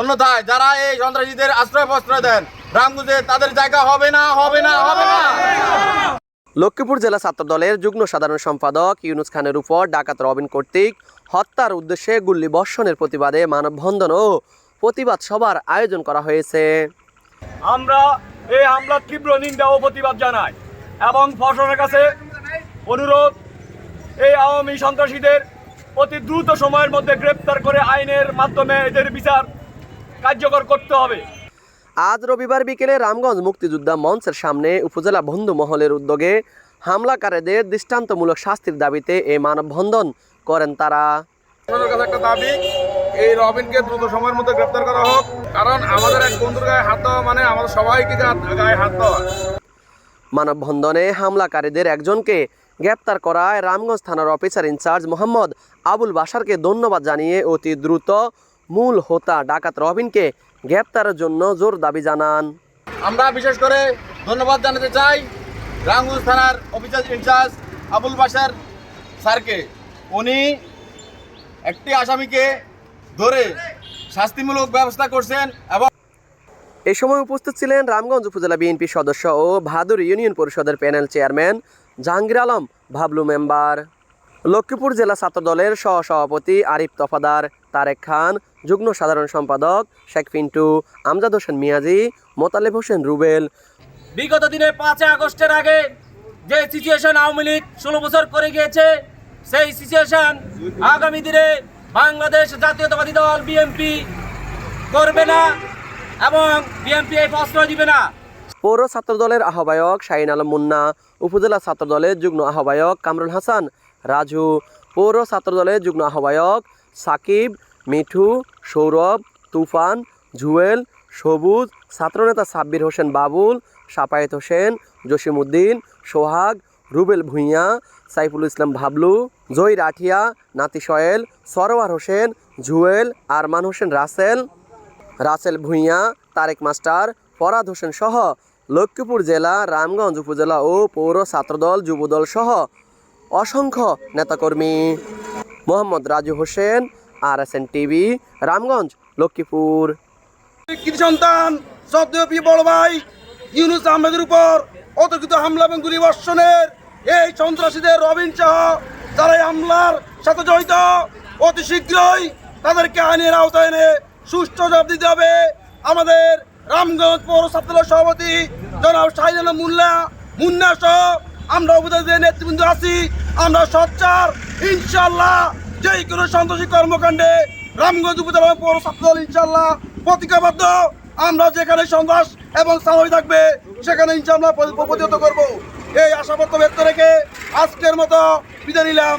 অন্যথায় যারা এই সন্ত্রাসীদের আশ্রয় প্রশ্রয় দেন রামগঞ্জে তাদের জায়গা হবে না হবে না হবে না। লক্ষ্মীপুর জেলা ছাত্র দলের যুগ্ম সাধারণ সম্পাদক ইউনুস খানের উপর ডাকাত রবিন কর্তৃক হত্যার উদ্দেশ্যে গুল্লি বর্ষণের প্রতিবাদে মানববন্ধন ও প্রতিবাদ সভার আয়োজন করা হয়েছে। আমরা এই হামলার তীব্র নিন্দা ও প্রতিবাদ জানাই এবং প্রশাসনের কাছে অনুরোধ এই আওয়ামী সন্ত্রাসীদের অতি দ্রুত সময়ের মধ্যে গ্রেপ্তার করে আইনের মাধ্যমে এদের বিচার কার্যকর করতে হবে। আজ রবিবার বিকেলে রামগঞ্জ মুক্তিযোদ্ধা মঞ্চের সামনে উপজেলা বন্ধু মহলের উদ্যোগে হামলাকারীদের দৃষ্টান্তমূলক শাস্তির দাবিতে এই মানববন্ধন করেন তারা। একটা দাবি এই রবিনকে দ্রুত সময়ের মধ্যে গ্রেপ্তার করা হোক। কারণ আমাদের এক বন্ধুর গায়ে হাত দেওয়া মানে আমাদের সবাইকে গায়ে হাত দেওয়া। মানববন্ধনে হামলাকারীদের একজনকে গ্রেপ্তার করায় রামগঞ্জ থানার officer in charge Mohammad Abul বাসারকে ধন্যবাদ জানিয়ে অতি দ্রুত মূল হোতা ডাকাত রবিনকে গ্রেপ্তারের জন্য জোর দাবি জানান। আমরা বিশেষ করে ধন্যবাদ জানাতে চাই রামগঞ্জ থানার অফিসার ইনচার্জ আবুল বাসার স্যারকে। উনি একটি আসামিকে ধরে শাস্তিমূলক ব্যবস্থা করছেন এবং এ সময় উপস্থিত ছিলেন রামগঞ্জ উপজেলা বিএনপি সদস্য ও ভাদুর ইউনিয়ন পরিষদের panel chairman Jahangir Alam Bablu member. Lakshmipur জেলা ছাত্র দলের সহ সভাপতি আরিফ তফাদার তারেক খান যুগ্ম সাধারণ সম্পাদক শেখ পিন্টু আমজাদ হোসেন মিয়াজি মোতালেব হোসেন রুবেল। বিগত দিনে পাঁচই আগস্টের আগে যে সিচুয়েশন আওয়ামী লীগ ষোলো বছর করে গিয়েছে সেই সিচুয়েশন আগামী দিনে বাংলাদেশ জাতীয়তাবাদী দল বিএনপি করবে না এবং বিএনপি এই প্রশ্রয় দিবে না। পৌর ছাত্র দলের আহ্বায়ক শাহিন আলম মুন্না উপজেলা ছাত্র দলের যুগ্ম আহ্বায়ক কামরুল হাসান রাজু পৌর ছাত্র দলের যুগ্ম আহ্বায়ক সাকিব মিঠু, সৌরভ, তুফান, জুয়েল, সবুজ, ছাত্রনেতা সাব্বির হোসেন বাবুল, সাপায়েত হোসেন, জসিমউদ্দিন, সোহাগ, রুবেল ভূঁইয়া, সাইফুল ইসলাম ভাবলু জয় রাঠিয়া নাতি সয়েল সরোয়ার হোসেন, জুয়েল, আরমান হোসেন রাসেল রাসেল ভূঁইয়া, তারেক মাস্টার, ফরাদ হোসেন সহ লক্ষ্মীপুর জেলা, রামগঞ্জ উপজেলা ও পৌর ছাত্রদল, যুবদল সহ অসংখ্য নেতাকর্মী। Mohammad Raju Hossain R S N TV, Ramganj, Lakshmipur. সন্তান সদ্যপি বড় ভাই, ইউনুস আহমেদের উপর অতর্কিত হামলা এবং গুলিবর্ষণের এই সন্ত্রাসীদের রবিন সহ এই হামলার সাথে জড়িত, অতি শীঘ্রই তাদেরকে আইনের আওতায় এনে সুষ্ঠু জবাব দিতে হবে। আমাদের রামগঞ্জ পৌর ছাত্রদলের সভাপতি জনাব শাহিন মুল্লা মুন্না সহ আমরা উপদেশের নেতৃবৃন্দ আছি, আমরা সচ্চার ইনশাল্লাহ যেই কোনো সন্ত্রাসী কর্মকাণ্ডে রামগঞ্জ উপজেলা পৌর ছাত্রদল ইনশাল্লাহ প্রতিজ্ঞাবদ্ধ। আমরা যেখানে সন্ত্রাস এবং সাময়িক থাকবে, সেখানে ইনশাল্লাহ প্রতিহত করব। এই আশাবাদ ব্যক্ত রেখে আজকের মতো বিদায় নিলাম।